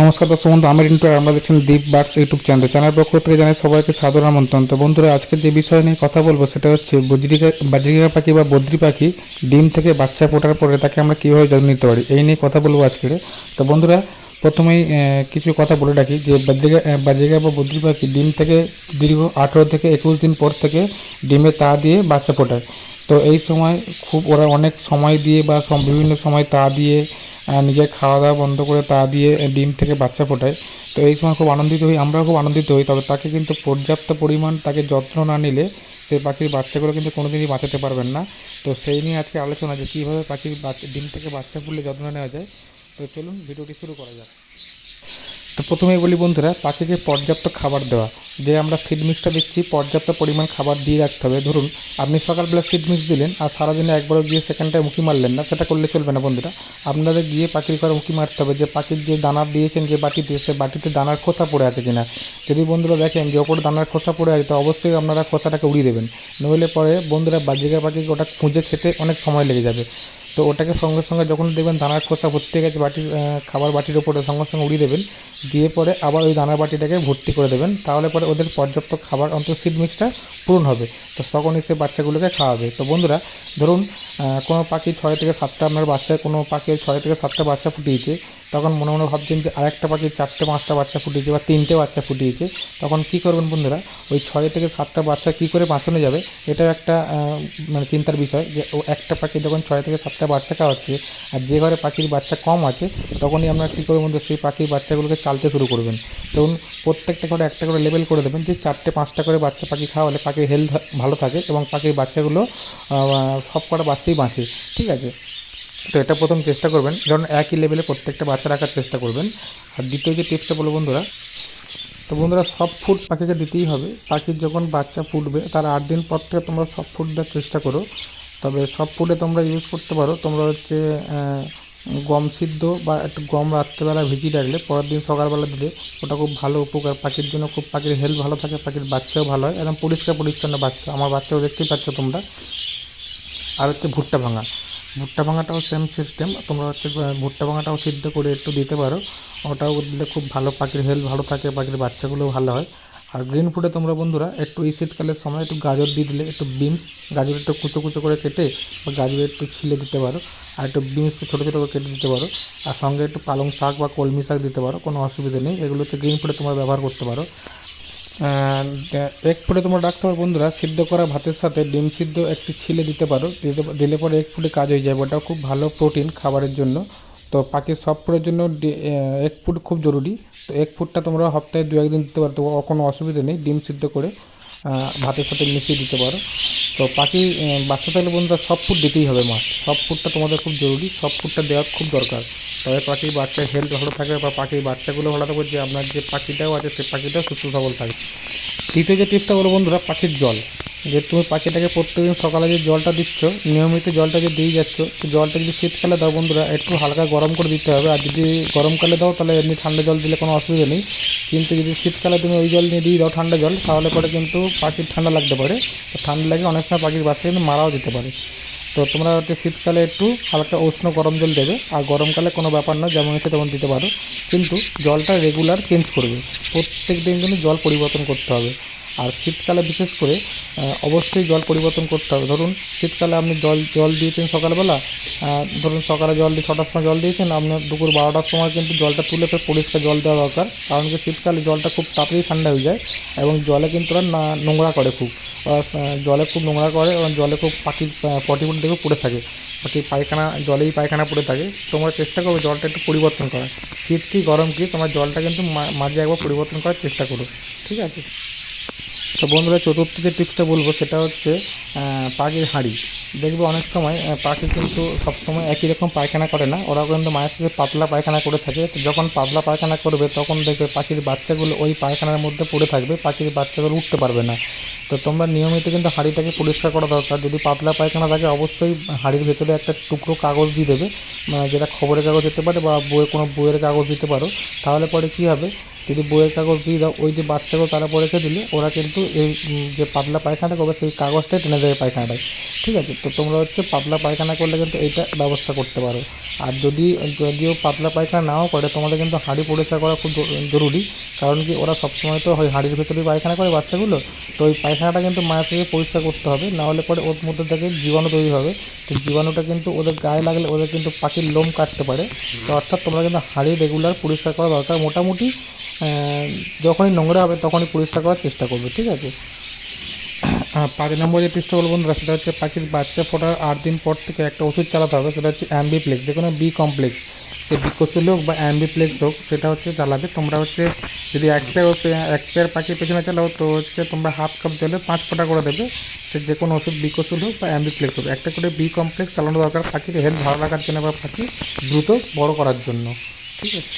নমস্কার দর্শক বন্ধু, আমি রিন্টু আর আমরা দেখছেন Deep birds YouTube channel channel পক্ষ থেকে জানাই সবাইকে সাদর আমন্ত্রণ। তো বন্ধুরা, আজকের যে বিষয় নিয়ে কথা বলব, সেটা হচ্ছে বজ্রিকা বাজরিকা পাখি বা বদ্রি পাখি ডিম থেকে বাচ্চা ফোটার পরে তাকে আমরা কীভাবে যত্ন নিতে পারি, এই নিয়ে কথা বলব আজকের। তো বন্ধুরা, প্রথমেই কিছু কথা বলে রাখি যে বাজরিকা বাজরিকা বা বদ্রি পাখি ডিম থেকে দীর্ঘ আঠেরো থেকে একুশ দিন পর থেকে ডিমে তা দিয়ে বাচ্চা ফোটায় তো এই সময় খুব ওরা অনেক সময় দিয়ে বা বিভিন্ন সময় তা দিয়ে নিজের খাওয়া দাওয়া বন্ধ করে তা দিয়ে ডিম থেকে বাচ্চা ফোটায়। তো এই সময় খুব আনন্দিত হই, আমরাও খুব আনন্দিত হই, তবে তাকে কিন্তু পর্যাপ্ত পরিমাণ তাকে যত্ন না নিলে সেই পাখির বাচ্চাগুলো কিন্তু কোনোদিনই বাঁচাতে পারবেন না। তো সেই নিয়ে আজকে আলোচনা যে কীভাবে পাখির ডিম থেকে বাচ্চা ফুললে যত্ন নেওয়া যায়। তো চলুন, ভিডিওটি শুরু করা যাক। তো প্রথমেই বলি বন্ধুরা, পাখিকে পর্যাপ্ত খাবার দেওয়া। যে আমরা সিড মিক্সটা দিচ্ছি, পর্যাপ্ত পরিমাণ খাবার দিয়ে রাখতে হবে। ধরুন, আপনি সকালবেলা সিড মিক্স দিলেন আর সারাদিনে একবারও গিয়ে সেখানটায় মুখি মারলেন না, সেটা করলে চলবে না বন্ধুরা। আপনাদের গিয়ে পাখির ঘরে উঁকি মারতে হবে যে পাখির যে দানা দিয়েছেন যে বাটিতে, সে বাটিতে দানার খোসা পড়ে আছে কিনা। যদি বন্ধুরা দেখেন যে ওপরে দানার খোসা পড়ে আছে, তো অবশ্যই আপনারা খোসাটাকে উড়িয়ে দেবেন। নইলে পরে বন্ধুরা বাজিকা পাখিকে ওটা খুঁজে খেতে অনেক সময় লেগে যাবে। তো ওটাকে সঙ্গে সঙ্গে যখন দেখবেন দানার খোসা ভর্তি গেছে বাটির খাবার বাটির ওপরে সঙ্গে সঙ্গে উড়িয়ে দেবেন, দিয়ে পরে আবার ওই দানার বাটিটাকে ভর্তি করে দেবেন। তাহলে পরে ওদের পর্যাপ্ত খাবার অন্তত সিড মিক্সটা পূরণ হবে। তো তখনই সে বাচ্চাগুলোকে খাওয়াবে। তো বন্ধুরা, ধরুন কোনো পাখি ছয় থেকে সাতটা আপনার বাচ্চা, কোনো পাখি ছয় থেকে সাতটা বাচ্চা ফুটিয়েছে, তখন মনে মনে ভাবছেন যে আরেকটা পাখি চারটে পাঁচটা বাচ্চা ফুটিয়েছে বা তিনটে বাচ্চা ফুটিয়েছে। তখন কি করবেন বন্ধুরা, ওই ছয় থেকে সাতটা বাচ্চা কি করে বাঁচানো যাবে, এটাও একটা মানে চিন্তার বিষয় যে ও একটা পাখি যখন ছয় থেকে সাতটা বাচ্চা খাওয়াচ্ছে আর যে ঘরে পাখির বাচ্চা কম আছে, তখনই আপনারা কী করবেন বন্ধু, সেই পাখির বাচ্চাগুলোকে চালতে শুরু করবেন। তখন প্রত্যেকটা ঘরে একটা করে লেবেল করে দেবেন যে চারটে, পাঁচটা করে বাচ্চা পাখি খাওয়ালে পাখির হেলথ ভালো থাকে এবং পাখির বাচ্চাগুলো সব কটা বাচ্চাই বাঁচে, ঠিক আছে? তো এটা প্রথম চেষ্টা করবেন যেমন একই লেভেলে প্রত্যেকটা বাচ্চা রাখার চেষ্টা করবেন। আর দ্বিতীয় যে টিপসটা বলব বন্ধুরা, তো বন্ধুরা সব ফুড পাখিকে দিতেই হবে। পাখির যখন বাচ্চা ফুটবে, তার আট দিন পর থেকে তোমরা সব ফুড দেওয়ার চেষ্টা করো। তবে সব ফুডে তোমরা ইউজ করতে পারো। তোমরা হচ্ছে গম সিদ্ধ বা একটু গম রাত্রেবেলা ভিজিয়ে রাখলে পরের দিন সকালবেলা দিলে ওটা খুব ভালো উপকার। পাখির জন্য খুব, পাখির হেলথ ভালো থাকে, পাখির বাচ্চাও ভালো হয়। একদম পরিষ্কার পরিচ্ছন্ন বাচ্চা। আমার বাচ্চাও দেখতেই পাচ্ছ তোমরা। আর হচ্ছে ভুট্টা ভাঙা। ভুট্টা ভাঙাটাও সেম সিস্টেম তোমরা হচ্ছে ভুট্টা ভাঙাটাও সিদ্ধ করে একটু দিতে পারো। ওটাও দিলে খুব ভালো, পাখির হেলথ ভালো থাকে, পাখির বাচ্চাগুলোও ভালো হয়। আর গ্রিন ফুডে তোমরা বন্ধুরা, একটু এই শীতকালের সময় একটু গাজর দিয়ে দিলে, একটু বিনস গাজর একটু কুচো কুচো করে কেটে বা গাজর একটু ছিলে দিতে পারো। আর একটু বিনস ছোটো ছোটো করে কেটে দিতে পারো। আর সঙ্গে একটু পালং শাক বা কলমি শাক দিতে পারো, কোনো অসুবিধা নেই। এগুলো হচ্ছে গ্রিন ফুডে তোমরা ব্যবহার করতে পারো। এক ফুটে তোমরা ডাকতে পারো বন্ধুরা। সিদ্ধ করা ভাতের সাথে ডিম সিদ্ধ একটি ছিলে দিতে পারো। দিলে পরে এক ফুটে কাজ হয়ে যাবে। ওটা খুব ভালো প্রোটিন খাবারের জন্য। তো পাখির সব ফুটের জন্য এক ফুট খুব জরুরি। তো এক ফুটটা তোমরা সপ্তাহে দু একদিন দিতে পারো। তো কোনো অসুবিধা নেই। ডিম সিদ্ধ করে ভাতের সাথে মিশিয়ে দিতে পারো। তো পাখি বাচ্চা থাকলে বন্ধুরা সব ফুড দিতেই হবে মাস্ট সব ফুডটা তোমাদের খুব জরুরি, সব ফুডটা দেওয়া খুব দরকার। তবে পাখির বাচ্চার হেলথ ভালো থাকবে বা পাখির বাচ্চাগুলো ভালো থাকবে, যে আপনার যে পাখিটাও আছে, সে পাখিটাও সুস্থ সবল থাকে তৃতীয় যে টিপসটা বলো বন্ধুরা, পাখির জল। যে তুমি পাখিটাকে প্রত্যেকদিন সকালে যে জলটা দিচ্ছ, নিয়মিত জলটা যে দিয়ে যাচ্ছ জলটা যদি শীতকালে দাও বন্ধুরা, একটু হালকা গরম করে দিতে হবে। আর যদি গরমকালে দাও, তাহলে এমনি ঠান্ডা জল দিলে কোনো অসুবিধা নেই। কিন্তু যদি শীতকালে তুমি ওই জল নিয়ে দিয়ে দাও ঠান্ডা জল, তাহলে পরে কিন্তু পাখির ঠান্ডা লাগতে পারে। ঠান্ডা লাগে অনেক সময় পাখির বাচ্চা কিন্তু মারাও দিতে পারে। তো তোমরা হচ্ছে শীতকালে একটু হালকা উষ্ণ গরম জল দেবে। আর গরমকালে কোনো ব্যাপার না যেমন ইচ্ছে তেমন দিতে পারো। কিন্তু জলটা রেগুলার চেঞ্জ করবে। প্রত্যেক দিন কিন্তু জল পরিবর্তন করতে হবে। আর শীতকালে বিশেষ করে অবশ্যই জল পরিবর্তন করতে হবে। ধরুন, শীতকালে আপনি জল জল দিয়েছেন সকালবেলা ধরুন সকালে জল দিয়ে ছটার সময় জল দিয়েছেন আপনার দুপুর বারোটার সময় কিন্তু জলটা তুলে ফের পরিষ্কার জল দেওয়া দরকার, কারণ কি শীতকালে জলটা খুব তাড়াতাড়ি ঠান্ডা হয়ে যায় এবং জলে কিন্তু ওরা না- নোংরা করে খুব। জলে খুব নোংরা করে এবং জলে খুব পাখির পটি পটি দেখে পড়ে থাকে। পাখি পায়খানা, জলেই পায়খানা পড়ে থাকে। তোমরা চেষ্টা করবে জলটা একটু পরিবর্তন করার। শীত কি, গরম কি, তোমার জলটা কিন্তু মাঝে একবার পরিবর্তন করার চেষ্টা করো। ঠিক আছে? তো বন্ধুরা চতুর্থ যে টিপসটা বলব সেটা হচ্ছে পাখির হাঁড়ি। দেখবে অনেক সময় পাখি কিন্তু সবসময় একই রকম পায়খানা করে না। ওরা কিন্তু মায়ের সাথে পাতলা পায়খানা করে থাকে। তো যখন পাতলা পায়খানা করবে, তখন দেখবে পাখির বাচ্চাগুলো ওই পায়খানার মধ্যে পড়ে থাকবে। পাখির বাচ্চাগুলো উঠতে পারবে না। তো তোমরা নিয়মিত কিন্তু হাঁড়িটাকে পরিষ্কার করা দরকার। যদি পাতলা পায়খানা থাকে, অবশ্যই হাঁড়ির ভেতরে একটা টুকরো কাগজ দিয়ে দেবে। মানে যেটা খবরের কাগজ দিতে পারে বা বইয়ের কোনো বইয়ের কাগজ দিতে পারো। তাহলে পরে কী হবে? যদি বইয়ের কাগজ দিয়ে দাও, ওই যে বাচ্চাগুলো তারা পরে রেখে দিলে ওরা কিন্তু এই যে পাতলা পায়খানাটা করবে, সেই কাগজটাই টেনে দেবে পায়খানাটায়। ঠিক আছে? তো তোমরা হচ্ছে পাতলা পায়খানা করলে কিন্তু এইটা ব্যবস্থা করতে পারো। আর যদি, যদিও পাতলা পায়খানা নাও করে, তোমাদের কিন্তু হাঁড়ি পরিষ্কার করা খুব জরুরি। কারণ কি, ওরা সবসময় তো হয় হাঁড়ির ভেতরেই পায়খানা করে বাচ্চাগুলো। তো ওই পায়খানাটা কিন্তু মায়ের থেকে পরিষ্কার করতে হবে, না হলে পরে ওর মধ্যে থেকে জীবাণু তৈরি হবে। তো জীবাণুটা কিন্তু ওদের গায়ে লাগলে ওদের কিন্তু পাখির লোম কাটতে পারে। তো অর্থাৎ তোমরা কিন্তু হাঁড়ি রেগুলার পরিষ্কার করা দরকার। মোটামুটি যখনই নোংরা হবে তখনই পরিষ্কার করার চেষ্টা করবে, ঠিক আছে? পাঁচ নম্বর যে পৃষ্ঠ বলব বন্ধুরা, সেটা হচ্ছে পাখির বাচ্চা ফোটার আট দিন পর থেকে একটা ওষুধ চালাতে হবে, সেটা হচ্ছে অ্যাম্বিপ্লেক্স যে কোনো বি কমপ্লেক্স। সে বিকশিল হোক বা অ্যাম্বিপ্লেক্স হোক, সেটা হচ্ছে চালাবে। তোমরা হচ্ছে যদি এক পেয়ার এক পেয়ার পাখির পেছনে চালাও, তো হচ্ছে তোমরা হাফ কাপ জলে পাঁচ ফোঁটা করে দেবে। সে যে কোনো ওষুধ বিকশিল হোক বা অ্যাম্বিপ্লেক্স হোক। একটা করে বি কমপ্লেক্স চালানো দরকার পাখিকে, হেলথ ভালো রাখার জন্য বা পাখি দ্রুত বড় করার জন্য, ঠিক আছে?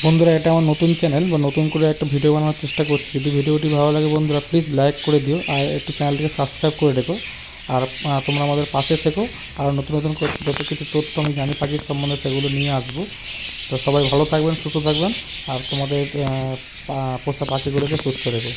বন্ধুরা, এটা আমার নতুন চ্যানেল বা নতুন করে একটা ভিডিও বানানোর চেষ্টা করছি। যদি ভিডিওটি ভালো লাগে বন্ধুরা প্লিজ লাইক করে দিও আর একটু চ্যানেলটিকে সাবস্ক্রাইব করে রেখো। আর তোমরা আমাদের পাশে থেকো। আর নতুন নতুন যত কিছু তথ্য আমি জানি, পাখির সম্বন্ধে সেগুলো নিয়ে আসব। তো সবাই ভালো থাকবেন, সুস্থ থাকবেন। আর তোমাদের পোষা পাখিগুলোকে সুস্থ রেখো।